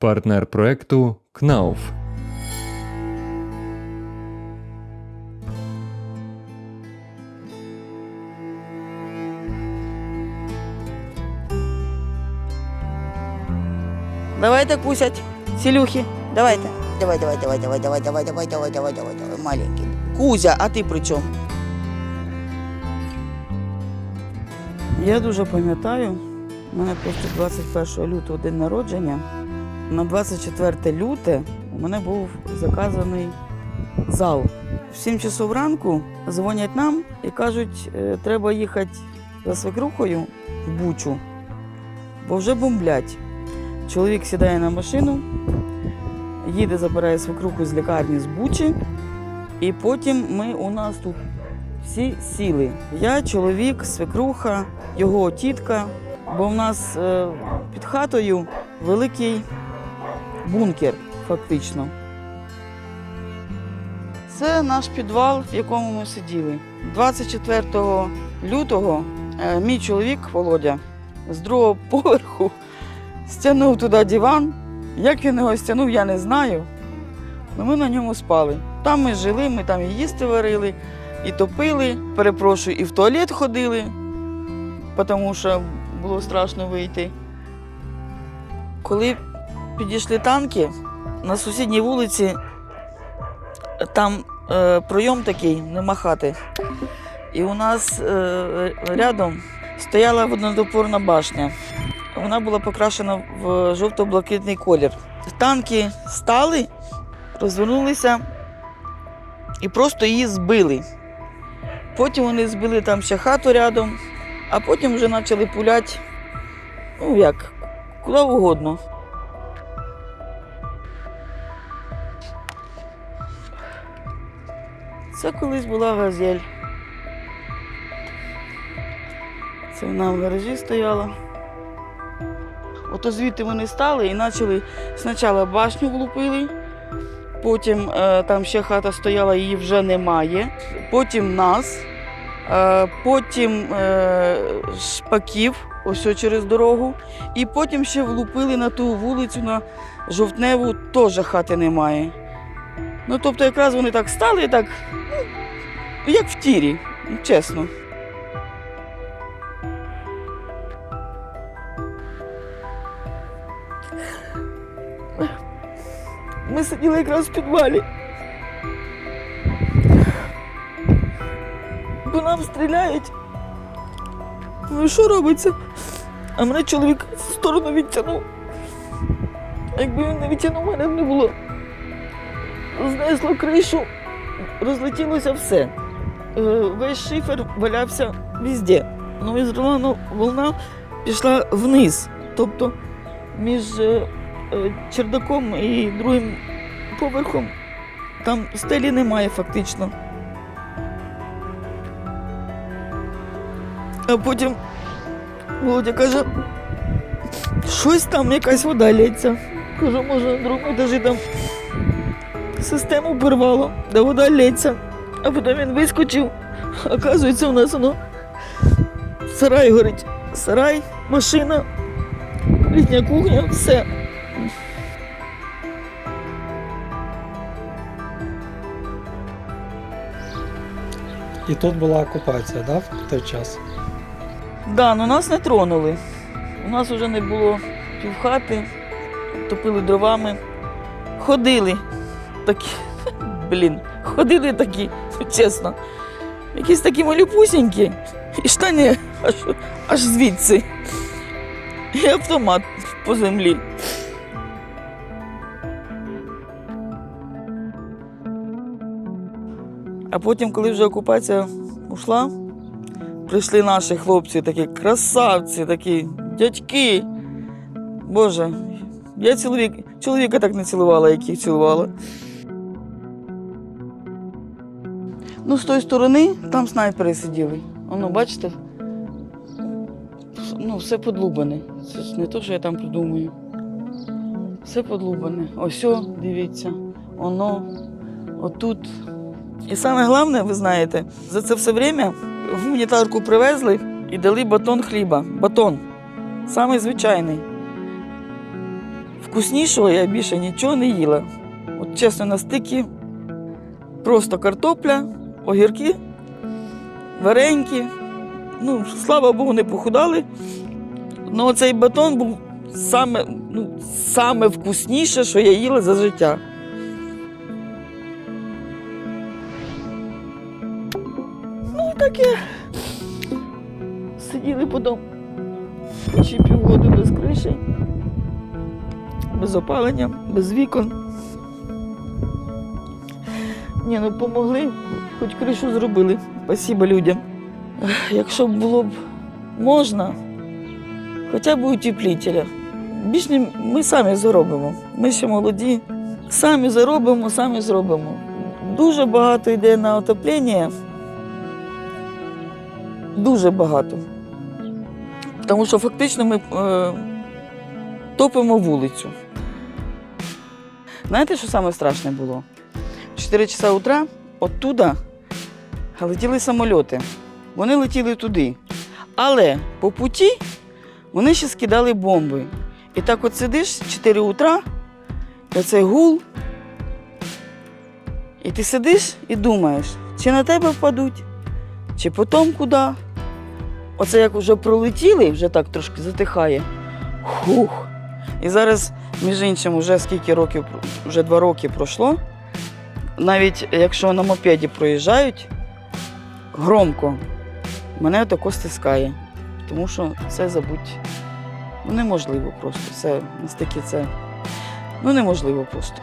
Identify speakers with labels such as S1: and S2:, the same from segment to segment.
S1: партнер проекту КНАУФ.
S2: Давайте кусять. Селюхи. Давайте. Давай, давай, давай, давай, давай, давай, давай, давай, давай, давай, давай, маленький. Кузя, а ти при чому? Я дуже пам'ятаю, у мене просто 21 лютого день народження. На 24 люте у мене був заказаний зал. В 7 часов ранку дзвонять нам і кажуть, «Е, треба їхати за свекрухою в Бучу, бо вже бомблять. Чоловік сідає на машину, їде, забирає свекруху з лікарні з Бучі, і потім ми у нас тут всі сіли. Я, чоловік, свекруха, його тітка, бо в нас е, під хатою великий бункер, фактично. Це наш підвал, в якому ми сиділи. 24 лютого е, мій чоловік Володя з другого поверху стягнув туди диван. Як він його стягнув, я не знаю. Але ми на ньому спали. Там ми жили, ми там і їсти варили, і топили, перепрошую, і в туалет ходили, тому що було страшно вийти. Коли підійшли танки, на сусідній вулиці там е, пройом такий, нема хати. І у нас е, рядом стояла водонапорна башня. Вона була покрашена в жовто-блакитний колір. Танки стали, розвернулися і просто її збили. Потім вони збили там ще хату рядом, а потім вже почали пуляти, ну як, куди угодно. Це колись була газель. Це вона в гаражі стояла. Ото звідти вони стали і почали спочатку башню влупили, потім е, там ще хата стояла, її вже немає. Потім нас, е, потім е, шпаків, ось через дорогу, і потім ще влупили на ту вулицю, на жовтневу, теж хати немає. Ну, тобто, якраз вони так стали, так, ну, як в тірі, чесно. Ми сиділи якраз в підвалі. По нам стріляють. Ну що робиться? А мене чоловік в сторону відтягнув. Якби він не відтягнув, мене б не було. Знесло кришу, розлетілося все. Е, Весь шифер валявся везде. Ну і зрана волна пішла вниз. Тобто між е, е, чердаком і другим поверхом там стелі немає фактично. А потім Володя каже, щось там якась вода лється. Кажу, може, другому етажі там систему порвало, де вода лється. А потім він вискочив. Оказується, у нас воно сарай горить. Сарай, машина, літня кухня, все.
S3: І тут була окупація, да, в той час?
S2: Да, ну нас не тронули. У нас вже не було півхати, топили дровами. Ходили такі, блін, ходили такі, чесно. Якісь такі малюпусінькі, і штані аж, аж звідси. І автомат по землі. А потім, коли вже окупація ушла, прийшли наші хлопці, такі красавці, такі дядьки. Боже, я чоловік, чоловіка так не цілувала, як їх цілувала. Ну, з тої сторони там снайпери сиділи. Воно, бачите? Ну, все подлубане. Це ж не те, що я там придумую. Все подлубане. Ось, о, дивіться, воно, отут. І саме головне, ви знаєте, за це все время в гуманітарку привезли і дали батон хліба. Батон. Самий звичайний. Вкуснішого я більше нічого не їла. От чесно, на стикі просто картопля, огірки, вареньки. Ну, слава Богу, не похудали. Ну, цей батон був саме, ну, саме вкусніше, що я їла за життя. Ну, таке. Сиділи потім чи півгоди без криші, без опалення, без вікон. Ні, ну помогли, хоч кришу зробили. Спасибо людям. Якщо б було б можна, хоча б утеплітеля. Більш ми самі заробимо. Ми ще молоді. Самі заробимо, самі зробимо. Дуже багато йде на отоплення. Дуже багато. Тому що фактично ми е, топимо вулицю. Знаєте, що саме було? В 4 часа утра оттуда летіли самольоти. Вони летіли туди. Але по путі вони ще скидали бомби. І так от сидиш 4 утра, і оцей гул. І ти сидиш і думаєш, чи на тебе впадуть, чи потім куди. Оце як вже пролетіли, вже так трошки затихає. Хух. І зараз, між іншим, вже скільки років, вже два роки пройшло. Навіть якщо на мопеді проїжджають громко, мене тако стискає. Тому що це забудь. Ну, неможливо просто. Це настільки це. Ну, неможливо просто.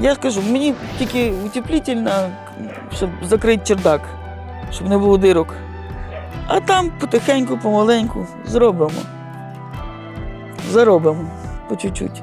S2: Я ж кажу, мені тільки утеплітельна, щоб закрити чердак, щоб не було дирок. А там потихеньку, помаленьку зробимо. Заробимо по чуть-чуть.